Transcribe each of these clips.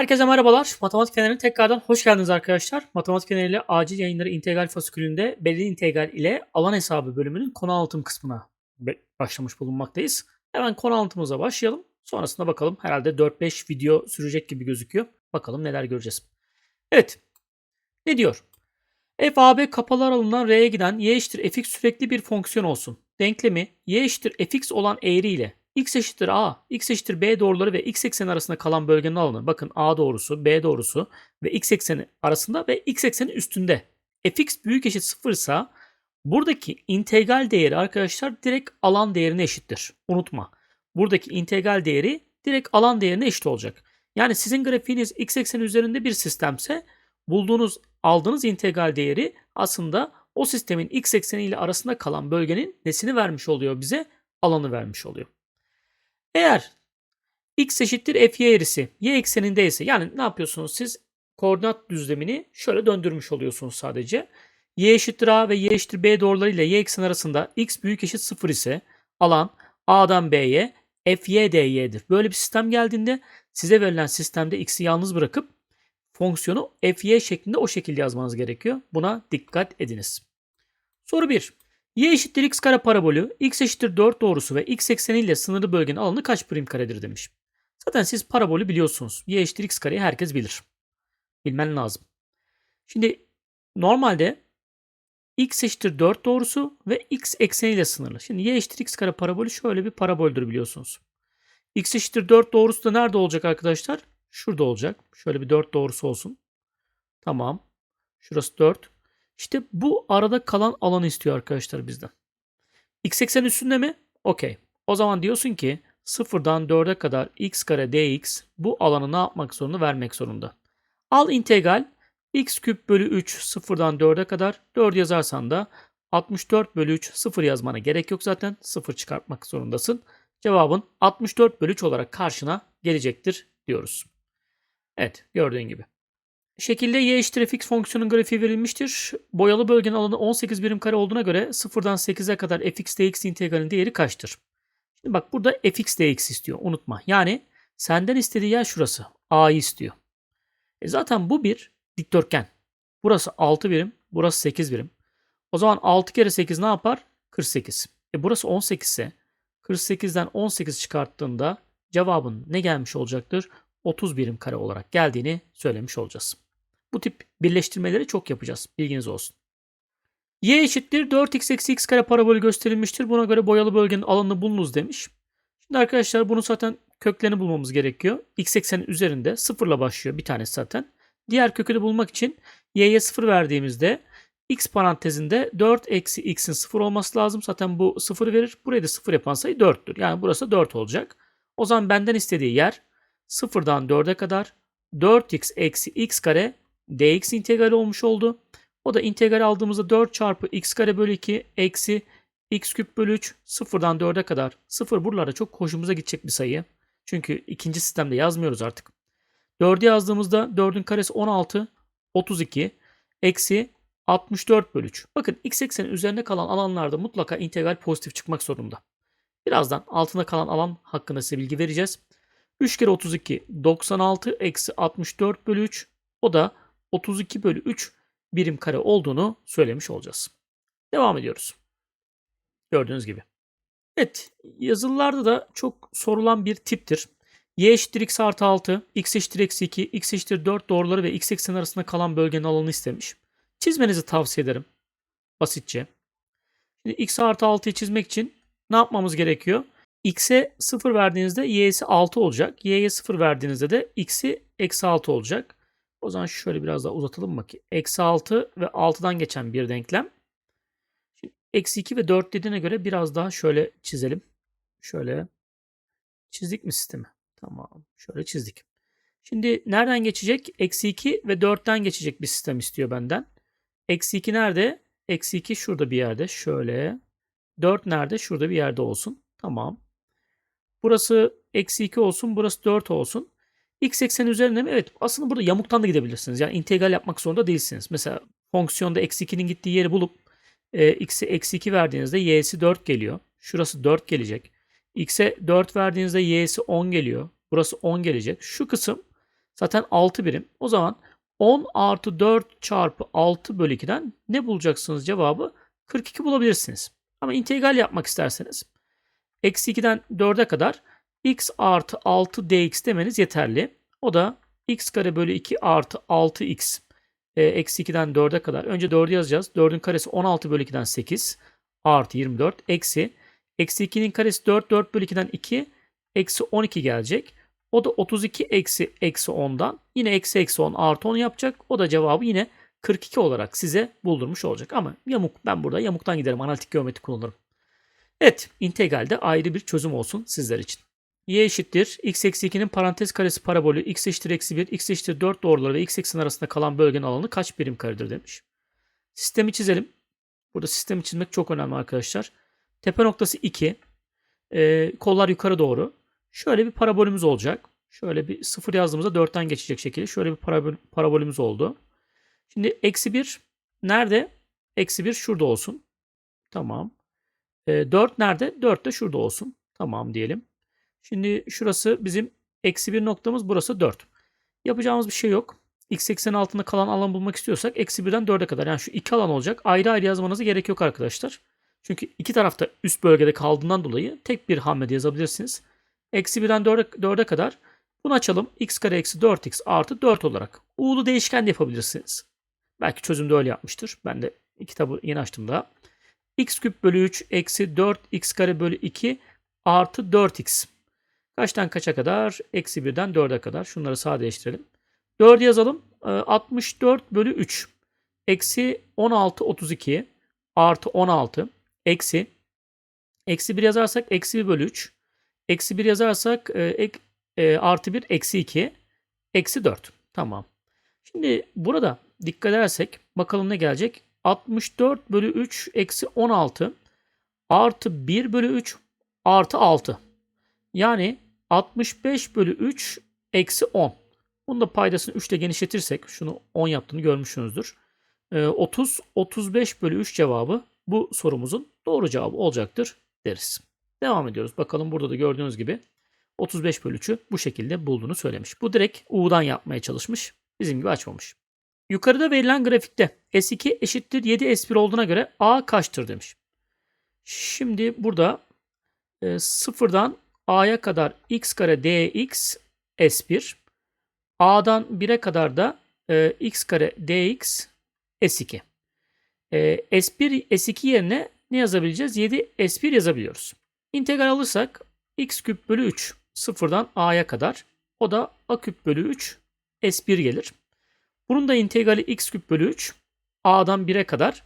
Herkese merhabalar. Matematik Feneri'ne tekrardan hoş geldiniz arkadaşlar. Matematik Feneri ile acil yayınları integral fasikülünde belirli integral ile alan hesabı bölümünün konu anlatım kısmına başlamış bulunmaktayız. Hemen konu anlatımıza başlayalım. Sonrasında bakalım herhalde 4-5 video sürecek gibi gözüküyor. Bakalım neler göreceğiz. Evet. Ne diyor? f AB kapalı aralığından R'ye giden y eşittir fx sürekli bir fonksiyon olsun. Denklemi y eşittir fx olan eğri ile x eşittir a, x eşittir b doğruları ve x ekseni arasında kalan bölgenin alanı. Bakın a doğrusu, b doğrusu ve x ekseni arasında ve x ekseni üstünde. fx büyük eşit 0 ise buradaki integral değeri arkadaşlar direkt alan değerine eşittir. Unutma. Buradaki integral değeri direkt alan değerine eşit olacak. Yani sizin grafiğiniz x ekseni üzerinde bir sistemse bulduğunuz aldığınız integral değeri aslında o sistemin x ekseni ile arasında kalan bölgenin nesini vermiş oluyor bize? Alanı vermiş oluyor. Eğer x eşittir fy eğrisi y ekseninde ise yani ne yapıyorsunuz siz? Koordinat düzlemini şöyle döndürmüş oluyorsunuz sadece. y eşittir a ve y eşittir b doğruları ile y ekseni arasında x büyük eşit 0 ise alan a'dan b'ye fy dy'dir. Böyle bir sistem geldiğinde size verilen sistemde x'i yalnız bırakıp fonksiyonu fy şeklinde o şekilde yazmanız gerekiyor. Buna dikkat ediniz. Soru 1. y eşittir x kare parabolü, x eşittir 4 doğrusu ve x ekseniyle sınırlı bölgenin alanı kaç prim karedir demiş. Zaten siz parabolü biliyorsunuz. y eşittir x kareyi herkes bilir. Bilmen lazım. Şimdi normalde x eşittir 4 doğrusu ve x ekseniyle sınırlı. Şimdi y eşittir x kare parabolü şöyle bir paraboldür biliyorsunuz. x eşittir 4 doğrusu da nerede olacak arkadaşlar? Şurada olacak. Şöyle bir 4 doğrusu olsun. Tamam. Şurası 4. İşte bu arada kalan alanı istiyor arkadaşlar bizden. X eksen üstünde mi? Okey. O zaman diyorsun ki sıfırdan 4'e kadar x kare dx bu alanı ne yapmak zorunda? Vermek zorunda. Al integral x küp bölü 3 sıfırdan 4'e kadar 4 yazarsan da 64 bölü 3 sıfır yazmana gerek yok zaten. Sıfır çıkartmak zorundasın. Cevabın 64 bölü 3 olarak karşına gelecektir diyoruz. Evet gördüğün gibi. Şekilde y eşittir fx fonksiyonun grafiği verilmiştir. Boyalı bölgenin alanı 18 birim kare olduğuna göre 0'dan 8'e kadar fx dx integralin değeri kaçtır? Şimdi bak burada fx dx istiyor unutma. Yani senden istediği yer şurası. a'yı istiyor. E zaten bu bir dikdörtgen. Burası 6 birim, burası 8 birim. O zaman 6 kere 8 ne yapar? 48. E burası 18 ise 48'den 18 çıkarttığında cevabın ne gelmiş olacaktır? 30 birim kare olarak geldiğini söylemiş olacağız. Bu tip birleştirmeleri çok yapacağız. Bilginiz olsun. Y eşittir 4x eksi x kare parabolü gösterilmiştir. Buna göre boyalı bölgenin alanını bulunuz demiş. Şimdi arkadaşlar bunu zaten köklerini bulmamız gerekiyor. X eksenin üzerinde sıfırla başlıyor bir tanesi zaten. Diğer kökünü bulmak için y'ye sıfır verdiğimizde x parantezinde 4 eksi x'in sıfır olması lazım. Zaten bu sıfır verir. Burayı da sıfır yapan sayı 4'tür. Yani burası 4 olacak. O zaman benden istediği yer sıfırdan 4'e kadar 4x eksi x kare dx integral olmuş oldu. O da integral aldığımızda 4 çarpı x kare bölü 2 eksi x küp bölü 3 sıfırdan 4'e kadar. Sıfır buralara çok hoşumuza gidecek bir sayı. Çünkü ikinci sistemde yazmıyoruz artık. 4'ü yazdığımızda 4'ün karesi 16, 32 eksi 64 bölü 3. Bakın x eksenin üzerinde kalan alanlarda mutlaka integral pozitif çıkmak zorunda. Birazdan altında kalan alan hakkında size bilgi vereceğiz. 3 kere 32 96 eksi 64 bölü 3 o da 32 bölü 3 birim kare olduğunu söylemiş olacağız. Devam ediyoruz. Gördüğünüz gibi. Evet yazılılarda da çok sorulan bir tiptir. Y eşittir x artı 6, x eşittir eksi 2, x eşittir 4 doğruları ve x eksen arasında kalan bölgenin alanını istemiş. Çizmenizi tavsiye ederim. Basitçe. Şimdi x artı 6'yı çizmek için ne yapmamız gerekiyor? x'e 0 verdiğinizde y'si 6 olacak. y'ye 0 verdiğinizde de x'i eksi 6 olacak. O zaman şöyle biraz daha uzatalım ki? Eksi 6 ve 6'dan geçen bir denklem. Eksi 2 ve 4 dediğine göre biraz daha şöyle çizelim. Şöyle çizdik mi sistemi? Tamam. Şöyle çizdik. Şimdi nereden geçecek? Eksi 2 ve 4'ten geçecek bir sistem istiyor benden. Eksi 2 nerede? Eksi 2 şurada bir yerde. Şöyle. 4 nerede? Şurada bir yerde olsun. Tamam. Burası eksi 2 olsun. Burası 4 olsun. X eksen üzerinde mi? Evet. Aslında burada yamuktan da gidebilirsiniz. Yani integral yapmak zorunda değilsiniz. Mesela fonksiyonda eksi 2'nin gittiği yeri bulup e, x'e eksi 2 verdiğinizde y'si 4 geliyor. Şurası 4 gelecek. x'e 4 verdiğinizde y'si 10 geliyor. Burası 10 gelecek. Şu kısım zaten 6 birim. O zaman 10 artı 4 çarpı 6 bölü 2'den ne bulacaksınız cevabı? 42 bulabilirsiniz. Ama integral yapmak isterseniz eksi 2'den 4'e kadar x artı 6 dx demeniz yeterli. O da x kare bölü 2 artı 6x e, eksi 2'den 4'e kadar. Önce 4'ü yazacağız. 4'ün karesi 16 bölü 2'den 8 artı 24 eksi. Eksi 2'nin karesi 4, 4 bölü 2'den 2 eksi 12 gelecek. O da 32 eksi eksi 10'dan yine eksi eksi 10 artı 10 yapacak. O da cevabı yine 42 olarak size buldurmuş olacak. Ama yamuk ben burada yamuktan giderim. Analitik geometri kullanırım. Evet integralde ayrı bir çözüm olsun sizler için. Y eşittir x eksi 2'nin parantez karesi parabolü x eşittir eksi 1 x eşittir 4 doğruları ve x eksenin arasında kalan bölgenin alanı kaç birim karedir demiş. Sistemi çizelim. Burada sistemi çizmek çok önemli arkadaşlar. Tepe noktası 2. Ee, kollar yukarı doğru. Şöyle bir parabolümüz olacak. Şöyle bir sıfır yazdığımızda 4'ten geçecek şekilde şöyle bir parabol, parabolümüz oldu. Şimdi eksi 1 nerede? Eksi 1 şurada olsun. Tamam. E, 4 nerede? 4 de şurada olsun. Tamam diyelim. Şimdi şurası bizim eksi 1 noktamız. Burası 4. Yapacağımız bir şey yok. X eksenin altında kalan alan bulmak istiyorsak eksi 1'den 4'e kadar. Yani şu iki alan olacak. Ayrı ayrı yazmanıza gerek yok arkadaşlar. Çünkü iki tarafta üst bölgede kaldığından dolayı tek bir hamlede yazabilirsiniz. Eksi 1'den 4'e, 4'e kadar bunu açalım. x kare eksi 4x artı 4 olarak. U'lu değişken de yapabilirsiniz. Belki çözümde öyle yapmıştır. Ben de kitabı yeni açtım daha. x küp bölü 3 eksi 4 x kare bölü 2 artı 4x. Kaçtan kaça kadar? Eksi 1'den 4'e kadar. Şunları sadeleştirelim. 4 yazalım. 64 Ee, bölü 3. Eksi 16 32 artı 16 eksi eksi 1 yazarsak eksi 1 bölü 3. Eksi 1 yazarsak e, ek, e, artı 1 eksi 2 eksi 4. Tamam. Şimdi burada dikkat edersek bakalım ne gelecek? 64 bölü 3 eksi 16 artı 1 bölü 3 artı 6. Yani 65 bölü 3 eksi 10. Bunun da paydasını 3 ile genişletirsek şunu 10 yaptığını görmüşsünüzdür. 30 35 bölü 3 cevabı bu sorumuzun doğru cevabı olacaktır deriz. Devam ediyoruz. Bakalım burada da gördüğünüz gibi 35 bölü 3'ü bu şekilde bulduğunu söylemiş. Bu direkt U'dan yapmaya çalışmış. Bizim gibi açmamış. Yukarıda verilen grafikte S2 eşittir 7 S1 olduğuna göre A kaçtır demiş. Şimdi burada e, sıfırdan A'ya kadar x kare dx S1 A'dan 1'e kadar da e, x kare dx S2. E, S1 S2 yerine ne yazabileceğiz? 7 S1 yazabiliyoruz. İntegral alırsak x küp bölü 3 sıfırdan a'ya kadar. O da a küp bölü 3 s1 gelir. Bunun da integrali x küp bölü 3 a'dan 1'e kadar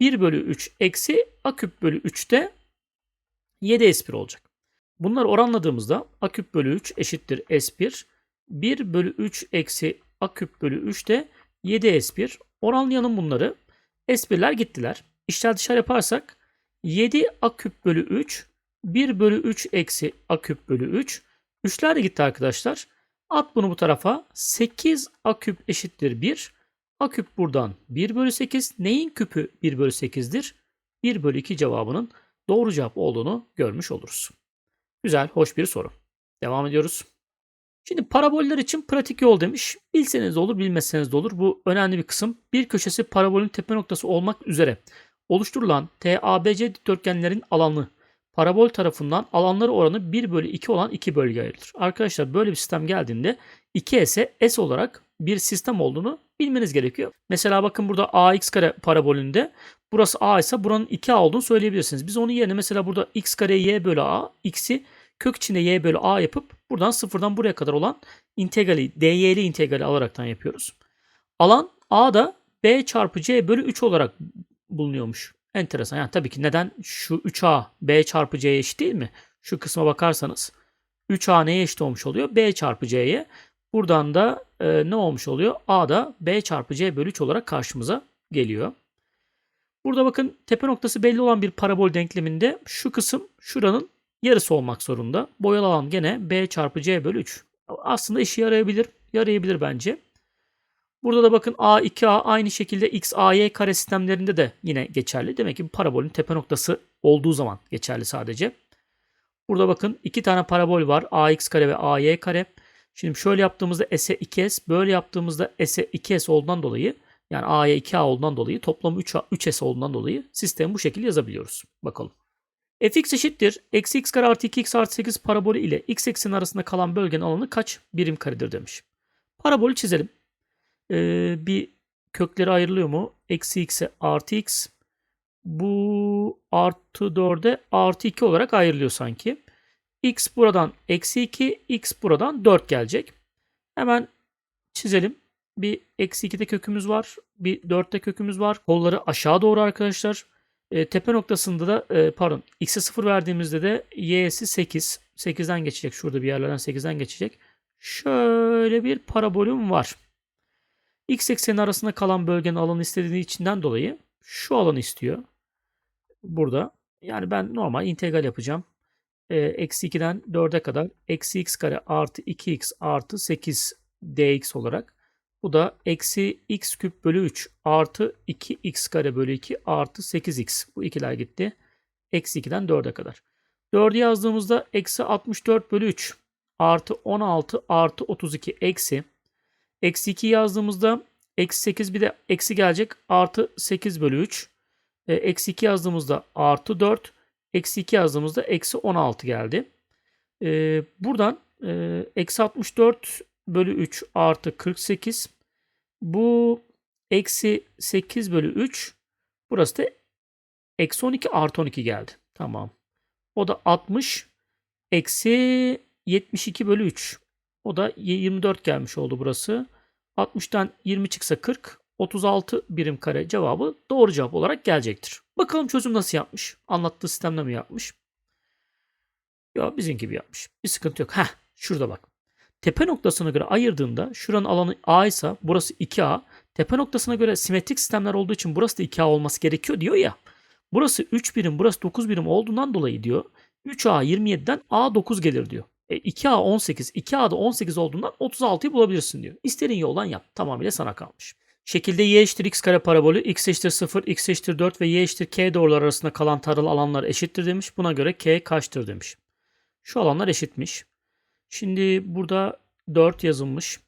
1 bölü 3 eksi a küp bölü 3 de 7 s1 olacak. Bunları oranladığımızda a küp bölü 3 eşittir s1. 1 bölü 3 eksi a küp bölü 3 de 7 s1. Oranlayalım bunları. s1'ler gittiler. İşler dışarı yaparsak 7 a küp bölü 3 1 bölü 3 eksi a küp bölü 3. 3'ler de gitti arkadaşlar. At bunu bu tarafa. 8 a küp eşittir 1. A küp buradan 1 bölü 8. Neyin küpü 1 bölü 8'dir? 1 bölü 2 cevabının doğru cevap olduğunu görmüş oluruz. Güzel, hoş bir soru. Devam ediyoruz. Şimdi paraboller için pratik yol demiş. Bilseniz de olur, bilmeseniz de olur. Bu önemli bir kısım. Bir köşesi parabolün tepe noktası olmak üzere oluşturulan TABC dikdörtgenlerin alanı parabol tarafından alanları oranı 1 bölü 2 olan iki bölge ayrılır. Arkadaşlar böyle bir sistem geldiğinde 2S'e S olarak bir sistem olduğunu bilmeniz gerekiyor. Mesela bakın burada AX kare parabolünde burası A ise buranın 2A olduğunu söyleyebilirsiniz. Biz onun yerine mesela burada X kare Y bölü A, X'i kök içinde Y bölü A yapıp buradan sıfırdan buraya kadar olan integrali, DY'li integrali alaraktan yapıyoruz. Alan A'da B çarpı C bölü 3 olarak bulunuyormuş. Enteresan. Yani tabii ki neden şu 3A B çarpı C'ye eşit değil mi? Şu kısma bakarsanız 3A neye eşit olmuş oluyor? B çarpı C'ye. Buradan da e, ne olmuş oluyor? A da B çarpı C bölü 3 olarak karşımıza geliyor. Burada bakın tepe noktası belli olan bir parabol denkleminde şu kısım şuranın yarısı olmak zorunda. Boyalı alan gene B çarpı C bölü 3. Aslında işe yarayabilir. Yarayabilir bence. Burada da bakın A, 2A aynı şekilde X, A, Y kare sistemlerinde de yine geçerli. Demek ki bu parabolün tepe noktası olduğu zaman geçerli sadece. Burada bakın iki tane parabol var. AX kare ve AY kare. Şimdi şöyle yaptığımızda S'e 2S, böyle yaptığımızda S'e 2S olduğundan dolayı yani A'ya 2A olduğundan dolayı toplamı 3A, 3S olduğundan dolayı sistemi bu şekilde yazabiliyoruz. Bakalım. fx eşittir. Eksi x kare artı 2x artı 8 parabolü ile x eksenin arasında kalan bölgenin alanı kaç birim karedir demiş. Parabolü çizelim. Ee, bir kökleri ayrılıyor mu? Eksi x'e artı x. Bu artı 4'e artı 2 olarak ayrılıyor sanki. x buradan eksi 2, x buradan 4 gelecek. Hemen çizelim. Bir eksi 2'de kökümüz var. Bir 4'te kökümüz var. Kolları aşağı doğru arkadaşlar. E, tepe noktasında da e, pardon x'e 0 verdiğimizde de y'si 8. 8'den geçecek. Şurada bir yerlerden 8'den geçecek. Şöyle bir parabolüm var. X ekseni arasında kalan bölgenin alanı istediği içinden dolayı şu alanı istiyor. Burada. Yani ben normal integral yapacağım. E, eksi 2'den 4'e kadar eksi x kare artı 2x artı 8 dx olarak. Bu da eksi x küp bölü 3 artı 2x kare bölü 2 artı 8x. Bu ikiler gitti. Eksi 2'den 4'e kadar. 4'ü yazdığımızda eksi 64 bölü 3 artı 16 artı 32 eksi. Eksi 2 yazdığımızda eksi 8 bir de eksi gelecek artı 8 bölü 3. E, eksi 2 yazdığımızda artı 4. Eksi 2 yazdığımızda eksi 16 geldi. E, buradan e, eksi 64 bölü 3 artı 48. Bu eksi 8 bölü 3. Burası da eksi 12 artı 12 geldi. Tamam. O da 60 eksi 72 bölü 3. O da 24 gelmiş oldu burası. 60'tan 20 çıksa 40. 36 birim kare cevabı doğru cevap olarak gelecektir. Bakalım çözüm nasıl yapmış? Anlattığı sistemle mi yapmış? Ya bizim gibi yapmış. Bir sıkıntı yok. Heh şurada bak. Tepe noktasına göre ayırdığında şuranın alanı A ise burası 2A. Tepe noktasına göre simetrik sistemler olduğu için burası da 2A olması gerekiyor diyor ya. Burası 3 birim, burası 9 birim olduğundan dolayı diyor. 3A 27'den A 9 gelir diyor. E, 2A 18, 2A da 18 olduğundan 36'yı bulabilirsin diyor. İstediğin yoldan yap. Tamamıyla sana kalmış. Şekilde y eşittir x kare parabolü x eşittir 0, x eşittir 4 ve y eşittir k doğrular arasında kalan taralı alanlar eşittir demiş. Buna göre k kaçtır demiş. Şu alanlar eşitmiş. Şimdi burada 4 yazılmış.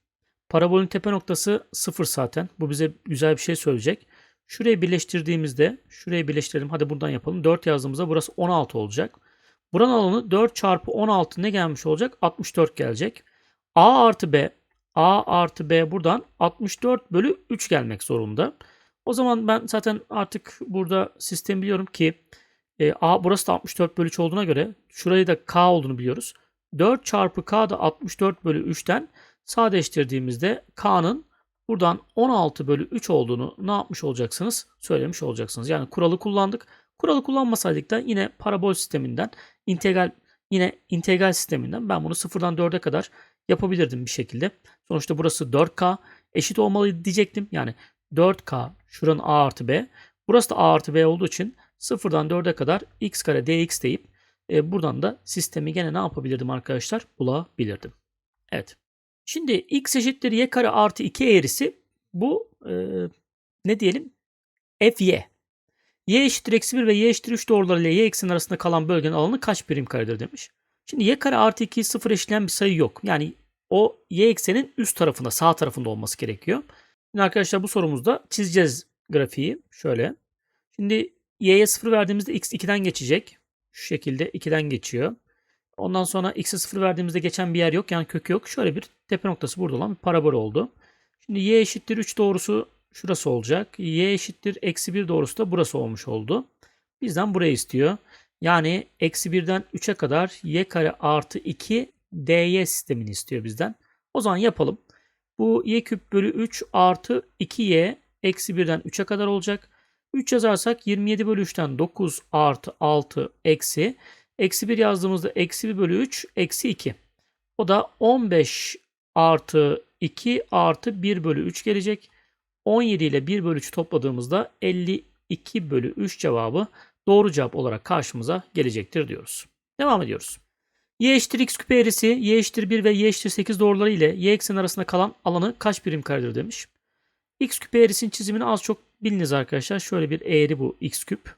Parabolün tepe noktası 0 zaten. Bu bize güzel bir şey söyleyecek. Şurayı birleştirdiğimizde, şurayı birleştirelim. Hadi buradan yapalım. 4 yazdığımızda burası 16 olacak. Buranın alanı 4 çarpı 16 ne gelmiş olacak? 64 gelecek. A artı B, A artı B buradan 64 bölü 3 gelmek zorunda. O zaman ben zaten artık burada sistem biliyorum ki e, A burası da 64 bölü 3 olduğuna göre şurayı da K olduğunu biliyoruz. 4 çarpı K da 64 bölü 3'ten sadeleştirdiğimizde K'nın buradan 16 bölü 3 olduğunu ne yapmış olacaksınız? Söylemiş olacaksınız. Yani kuralı kullandık. Kuralı kullanmasaydık da yine parabol sisteminden integral yine integral sisteminden ben bunu sıfırdan 4'e kadar yapabilirdim bir şekilde. Sonuçta burası 4K eşit olmalı diyecektim. Yani 4K şuranın A artı B. Burası da A artı B olduğu için sıfırdan 4'e kadar x kare dx deyip e, buradan da sistemi gene ne yapabilirdim arkadaşlar? Bulabilirdim. Evet. Şimdi x eşittir y kare artı 2 eğrisi bu e, ne diyelim? fy. y eşittir eksi 1 ve y eşittir 3 doğruları ile y eksenin arasında kalan bölgenin alanı kaç birim karedir demiş. Şimdi y kare artı 2'yi sıfır eşitleyen bir sayı yok. Yani o y eksenin üst tarafında sağ tarafında olması gerekiyor. Şimdi arkadaşlar bu sorumuzda çizeceğiz grafiği. Şöyle. Şimdi y'ye 0 verdiğimizde x 2'den geçecek. Şu şekilde 2'den geçiyor. Ondan sonra x'e 0 verdiğimizde geçen bir yer yok. Yani kök yok. Şöyle bir tepe noktası burada olan bir parabol oldu. Şimdi y eşittir 3 doğrusu şurası olacak. y eşittir eksi 1 doğrusu da burası olmuş oldu. Bizden burayı istiyor. Yani eksi 1'den 3'e kadar y kare artı 2 dy sistemini istiyor bizden. O zaman yapalım. Bu y küp bölü 3 artı 2y eksi 1'den 3'e kadar olacak. 3 yazarsak 27 bölü 3'ten 9 artı 6 eksi. Eksi 1 yazdığımızda eksi 1 bölü 3 eksi 2. O da 15 artı 2 artı 1 bölü 3 gelecek. 17 ile 1 bölü 3 topladığımızda 52 bölü 3 cevabı doğru cevap olarak karşımıza gelecektir diyoruz. Devam ediyoruz. y eşittir x küp eğrisi, y eşittir 1 ve y eşittir 8 doğruları ile y eksen arasında kalan alanı kaç birim karedir demiş. x küp eğrisinin çizimini az çok biliniz arkadaşlar. Şöyle bir eğri bu x küp.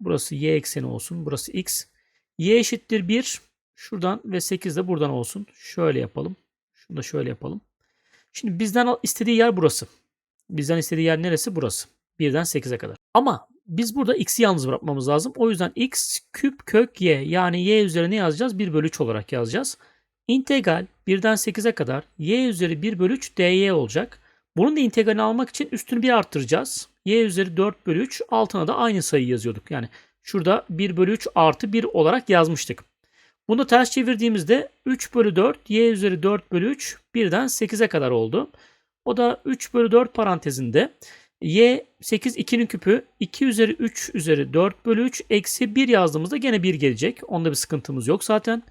Burası y ekseni olsun. Burası x. y eşittir 1. Şuradan ve 8 de buradan olsun. Şöyle yapalım. Şunu da şöyle yapalım. Şimdi bizden istediği yer burası. Bizden istediği yer neresi? Burası. 1'den 8'e kadar. Ama biz burada x'i yalnız bırakmamız lazım. O yüzden x küp kök y yani y üzerine yazacağız? 1 bölü 3 olarak yazacağız. İntegral 1'den 8'e kadar y üzeri 1 bölü 3 dy olacak. Bunun da integralini almak için üstünü 1 arttıracağız. y üzeri 4 bölü 3 altına da aynı sayı yazıyorduk. Yani şurada 1 bölü 3 artı 1 olarak yazmıştık. Bunu ters çevirdiğimizde 3 bölü 4 y üzeri 4 bölü 3 birden 8'e kadar oldu. O da 3 bölü 4 parantezinde y 8 2'nin küpü 2 üzeri 3 üzeri 4 bölü 3 eksi 1 yazdığımızda gene 1 gelecek. Onda bir sıkıntımız yok zaten.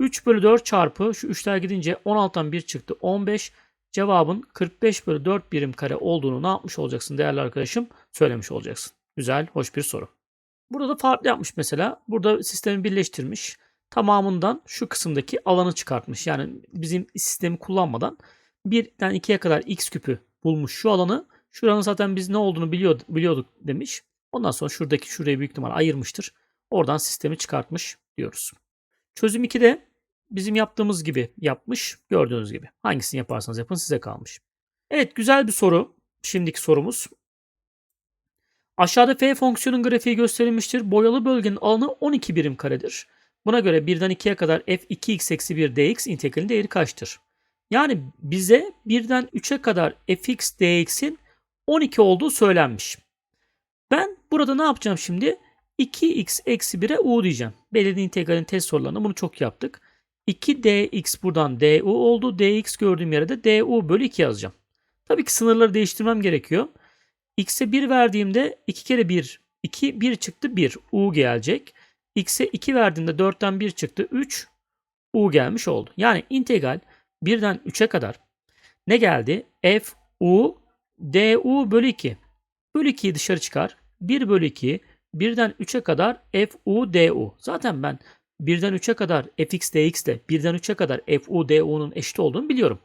3 bölü 4 çarpı şu 3'ler gidince 16'dan 1 çıktı 15. Cevabın 45 bölü 4 birim kare olduğunu ne yapmış olacaksın değerli arkadaşım? Söylemiş olacaksın. Güzel, hoş bir soru. Burada da farklı yapmış mesela. Burada sistemi birleştirmiş. Tamamından şu kısımdaki alanı çıkartmış. Yani bizim sistemi kullanmadan 1'den 2'ye kadar x küpü bulmuş şu alanı. Şuranın zaten biz ne olduğunu biliyor, biliyorduk demiş. Ondan sonra şuradaki şurayı büyük ihtimal ayırmıştır. Oradan sistemi çıkartmış diyoruz. Çözüm 2'de bizim yaptığımız gibi yapmış. Gördüğünüz gibi. Hangisini yaparsanız yapın size kalmış. Evet güzel bir soru. Şimdiki sorumuz. Aşağıda f fonksiyonun grafiği gösterilmiştir. Boyalı bölgenin alanı 12 birim karedir. Buna göre 1'den 2'ye kadar f2x eksi 1 dx integralin değeri kaçtır? Yani bize 1'den 3'e kadar fx dx'in 12 olduğu söylenmiş. Ben burada ne yapacağım şimdi? 2x eksi 1'e u diyeceğim. Belirli integralin test sorularında bunu çok yaptık. 2dx buradan du oldu. dx gördüğüm yere de du bölü 2 yazacağım. Tabii ki sınırları değiştirmem gerekiyor. x'e 1 verdiğimde 2 kere 1, 2, 1 çıktı 1. u gelecek. x'e 2 verdiğimde 4'ten 1 çıktı 3. u gelmiş oldu. Yani integral 1'den 3'e kadar ne geldi? f u du bölü 2. Bölü 2'yi dışarı çıkar. 1 bölü 2 1'den 3'e kadar f u du. Zaten ben 1'den 3'e kadar fx dx de 1'den 3'e kadar f u du'nun eşit olduğunu biliyorum.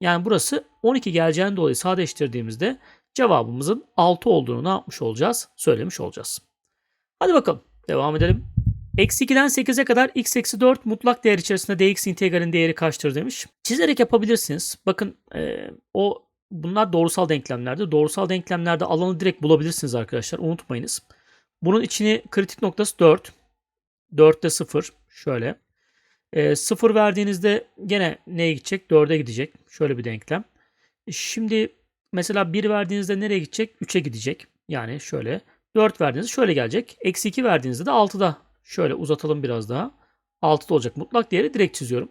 Yani burası 12 geleceğinden dolayı sadeleştirdiğimizde cevabımızın 6 olduğunu ne yapmış olacağız? Söylemiş olacağız. Hadi bakalım devam edelim. Eksi 2'den 8'e kadar x eksi 4 mutlak değer içerisinde dx integralin değeri kaçtır demiş. Çizerek yapabilirsiniz. Bakın e, o bunlar doğrusal denklemlerdir. Doğrusal denklemlerde alanı direkt bulabilirsiniz arkadaşlar. Unutmayınız. Bunun içini kritik noktası 4. 4'te 0. Şöyle. E, 0 verdiğinizde gene neye gidecek? 4'e gidecek. Şöyle bir denklem. Şimdi mesela 1 verdiğinizde nereye gidecek? 3'e gidecek. Yani şöyle. 4 verdiğinizde şöyle gelecek. Eksi 2 verdiğinizde de 6'da. Şöyle uzatalım biraz daha. 6'da olacak. Mutlak değeri direkt çiziyorum.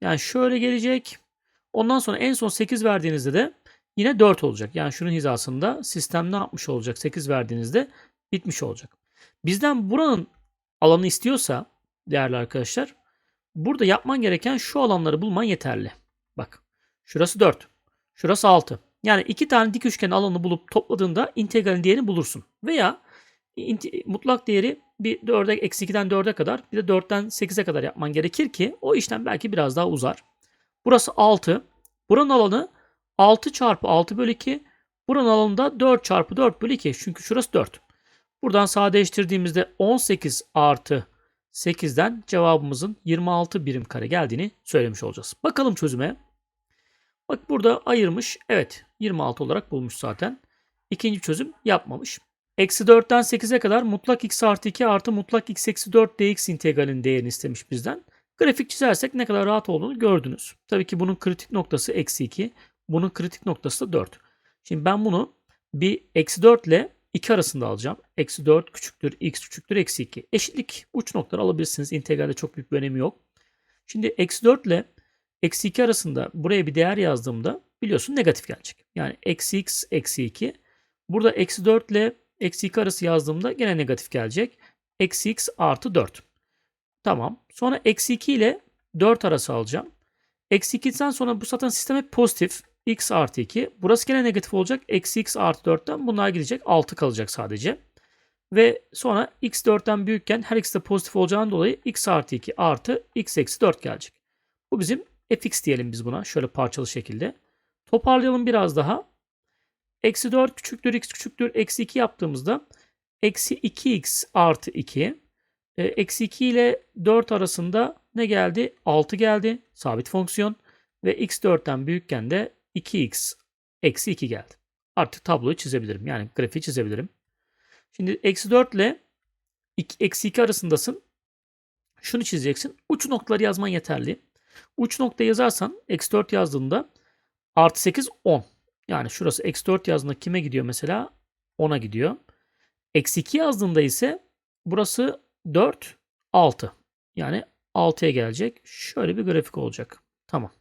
Yani şöyle gelecek. Ondan sonra en son 8 verdiğinizde de yine 4 olacak. Yani şunun hizasında sistem ne yapmış olacak? 8 verdiğinizde bitmiş olacak. Bizden buranın alanı istiyorsa değerli arkadaşlar burada yapman gereken şu alanları bulman yeterli. Bak şurası 4. Şurası 6. Yani iki tane dik üçgen alanı bulup topladığında integralin değerini bulursun. Veya mutlak değeri bir 4'e eksi 2'den 4'e kadar bir de 4'ten 8'e kadar yapman gerekir ki o işlem belki biraz daha uzar. Burası 6. Buranın alanı 6 çarpı 6 bölü 2. Buranın alanı da 4 çarpı 4 bölü 2. Çünkü şurası 4. Buradan sadeleştirdiğimizde 18 artı 8'den cevabımızın 26 birim kare geldiğini söylemiş olacağız. Bakalım çözüme. Bak burada ayırmış. Evet 26 olarak bulmuş zaten. İkinci çözüm yapmamış. Eksi 4'ten 8'e kadar mutlak x artı 2 artı mutlak x eksi 4 dx integralin değerini istemiş bizden. Grafik çizersek ne kadar rahat olduğunu gördünüz. Tabii ki bunun kritik noktası eksi 2. Bunun kritik noktası da 4. Şimdi ben bunu bir eksi 4 ile 2 arasında alacağım. Eksi 4 küçüktür, x küçüktür, eksi 2. Eşitlik uç noktaları alabilirsiniz. İntegralde çok büyük bir önemi yok. Şimdi eksi 4 ile eksi 2 arasında buraya bir değer yazdığımda biliyorsun negatif gelecek. Yani eksi x eksi 2. Burada eksi 4 ile eksi 2 arası yazdığımda gene negatif gelecek. Eksi x artı 4. Tamam. Sonra eksi 2 ile 4 arası alacağım. Eksi 2'den sonra bu zaten sistem hep pozitif. X artı 2. Burası gene negatif olacak. Eksi x artı 4'ten bunlar gidecek. 6 kalacak sadece. Ve sonra x 4'ten büyükken her x de pozitif olacağından dolayı x artı 2 artı x eksi 4 gelecek. Bu bizim fx diyelim biz buna. Şöyle parçalı şekilde. Toparlayalım biraz daha. Eksi 4 küçüktür x küçüktür eksi 2 yaptığımızda eksi 2x artı 2 e, eksi 2 ile 4 arasında ne geldi? 6 geldi. Sabit fonksiyon. Ve x 4'ten büyükken de 2x eksi 2 geldi. Artık tabloyu çizebilirim. Yani grafiği çizebilirim. Şimdi eksi 4 ile eksi 2 arasındasın. Şunu çizeceksin. Uç noktaları yazman yeterli. Uç nokta yazarsan eksi 4 yazdığında artı 8 10. Yani şurası eksi 4 yazdığında kime gidiyor mesela? 10'a gidiyor. Eksi 2 yazdığında ise burası 4 6. Yani 6'ya gelecek. Şöyle bir grafik olacak. Tamam.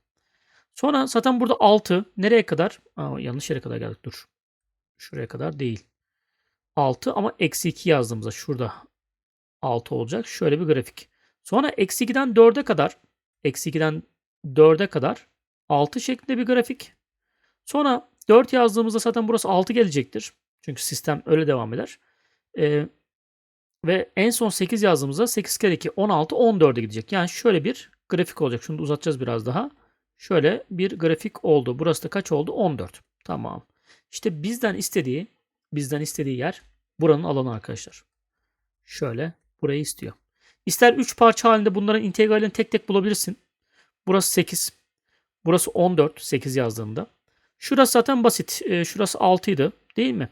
Sonra zaten burada 6 nereye kadar? Aa, yanlış yere kadar geldik. Dur. Şuraya kadar değil. 6 ama eksi 2 yazdığımızda şurada 6 olacak. Şöyle bir grafik. Sonra eksi 2'den 4'e kadar eksi 2'den 4'e kadar 6 şeklinde bir grafik. Sonra 4 yazdığımızda zaten burası 6 gelecektir. Çünkü sistem öyle devam eder. Ee, ve en son 8 yazdığımızda 8 kere 2 16 14'e gidecek. Yani şöyle bir grafik olacak. Şunu da uzatacağız biraz daha. Şöyle bir grafik oldu. Burası da kaç oldu? 14. Tamam. İşte bizden istediği bizden istediği yer buranın alanı arkadaşlar. Şöyle burayı istiyor. İster 3 parça halinde bunların integralini tek tek bulabilirsin. Burası 8. Burası 14. 8 yazdığında. Şurası zaten basit. Ee, şurası 6 idi. Değil mi?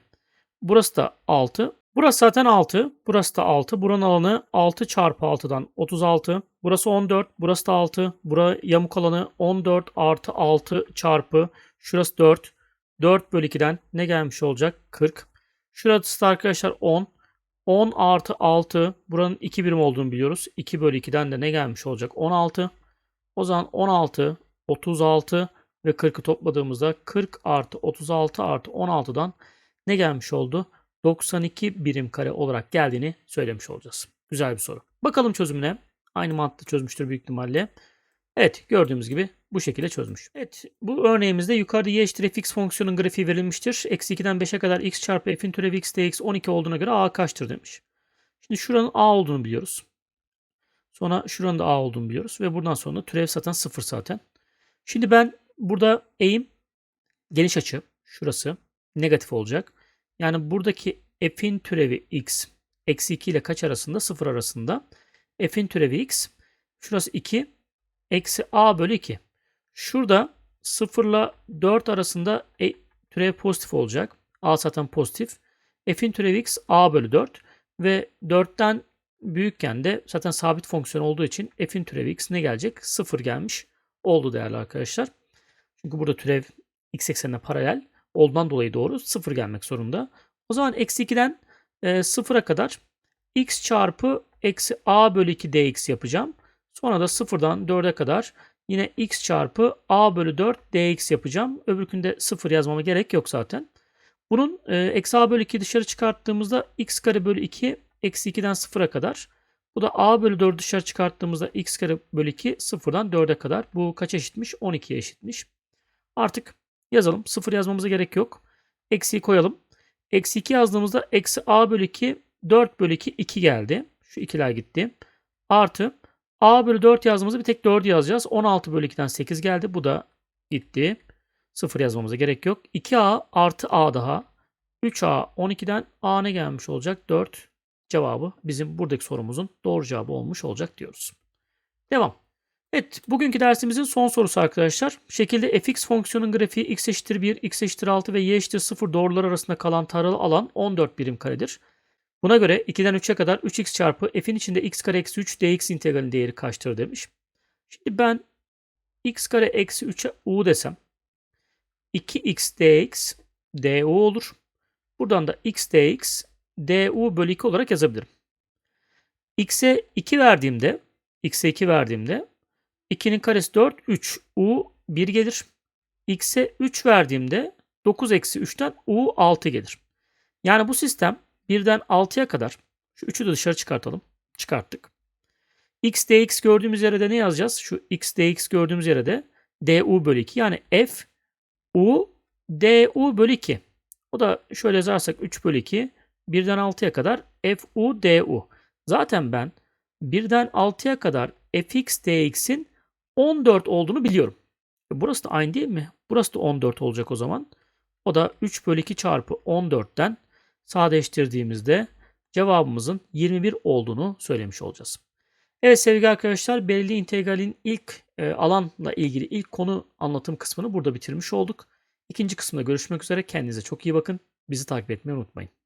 Burası da 6. Burası zaten 6. Burası da 6. Buranın alanı 6 çarpı 6'dan 36. Burası 14. Burası da 6. Bura yamuk alanı 14 artı 6 çarpı. Şurası 4. 4 bölü 2'den ne gelmiş olacak? 40. Şurası da arkadaşlar 10. 10 artı 6. Buranın 2 birim olduğunu biliyoruz. 2 bölü 2'den de ne gelmiş olacak? 16. O zaman 16, 36 ve 40'ı topladığımızda 40 artı 36 artı 16'dan ne gelmiş oldu? 92 birim kare olarak geldiğini söylemiş olacağız. Güzel bir soru. Bakalım çözümüne. Aynı mantıkla çözmüştür büyük ihtimalle. Evet gördüğümüz gibi bu şekilde çözmüş. Evet bu örneğimizde yukarıda y eşittir fx fonksiyonun grafiği verilmiştir. Eksi 2'den 5'e kadar x çarpı f'in türevi x dx 12 olduğuna göre a kaçtır demiş. Şimdi şuranın a olduğunu biliyoruz. Sonra şuranın da a olduğunu biliyoruz. Ve buradan sonra türev zaten 0 zaten. Şimdi ben burada eğim geniş açı şurası negatif olacak. Yani buradaki f'in türevi x eksi 2 ile kaç arasında? 0 arasında. f'in türevi x şurası 2 eksi a bölü 2. Şurada 0 ile 4 arasında e, türev pozitif olacak. a zaten pozitif. f'in türevi x a bölü 4 ve 4'ten büyükken de zaten sabit fonksiyon olduğu için f'in türevi x ne gelecek? 0 gelmiş oldu değerli arkadaşlar. Çünkü burada türev x eksenine paralel olduğundan dolayı doğru 0 gelmek zorunda. O zaman eksi 2'den e, 0'a kadar x çarpı eksi a bölü 2 dx yapacağım. Sonra da 0'dan 4'e kadar yine x çarpı a bölü 4 dx yapacağım. Öbürkünde 0 yazmama gerek yok zaten. Bunun e, eksi a bölü 2 dışarı çıkarttığımızda x kare bölü 2 eksi 2'den 0'a kadar. Bu da a bölü 4 dışarı çıkarttığımızda x kare bölü 2 0'dan 4'e kadar. Bu kaç eşitmiş? 12'ye eşitmiş. Artık yazalım. 0 yazmamıza gerek yok. Eksiyi koyalım. Eksi 2 yazdığımızda eksi a bölü 2 4 bölü 2 2 geldi. Şu ikiler gitti. Artı a bölü 4 yazdığımızda bir tek 4 yazacağız. 16 bölü 2'den 8 geldi. Bu da gitti. 0 yazmamıza gerek yok. 2a artı a daha. 3a 12'den a ne gelmiş olacak? 4 cevabı bizim buradaki sorumuzun doğru cevabı olmuş olacak diyoruz. Devam. Evet, bugünkü dersimizin son sorusu arkadaşlar. Şekilde fx fonksiyonun grafiği x eşittir 1, x eşittir 6 ve y eşittir 0 doğrular arasında kalan taralı alan 14 birim karedir. Buna göre 2'den 3'e kadar 3x çarpı f'in içinde x kare eksi 3 dx integralin değeri kaçtır demiş. Şimdi ben x kare eksi 3'e u desem 2x dx du olur. Buradan da x dx du bölü 2 olarak yazabilirim. x'e 2 verdiğimde x'e 2 verdiğimde 2'nin karesi 4, 3. U 1 gelir. X'e 3 verdiğimde 9 eksi 3'ten U 6 gelir. Yani bu sistem 1'den 6'ya kadar şu 3'ü de dışarı çıkartalım. Çıkarttık. X dx gördüğümüz yere de ne yazacağız? Şu x dx gördüğümüz yere de du bölü 2. Yani f u du bölü 2. O da şöyle yazarsak 3 bölü 2. 1'den 6'ya kadar f u du. Zaten ben 1'den 6'ya kadar fx dx'in 14 olduğunu biliyorum. E, Burası da aynı değil mi? Burası da 14 olacak o zaman. O da 3 bölü 2 çarpı 14'ten sadeleştirdiğimizde cevabımızın 21 olduğunu söylemiş olacağız. Evet sevgili arkadaşlar belirli integralin ilk e, alanla ilgili ilk konu anlatım kısmını burada bitirmiş olduk. İkinci kısımda görüşmek üzere. Kendinize çok iyi bakın. Bizi takip etmeyi unutmayın.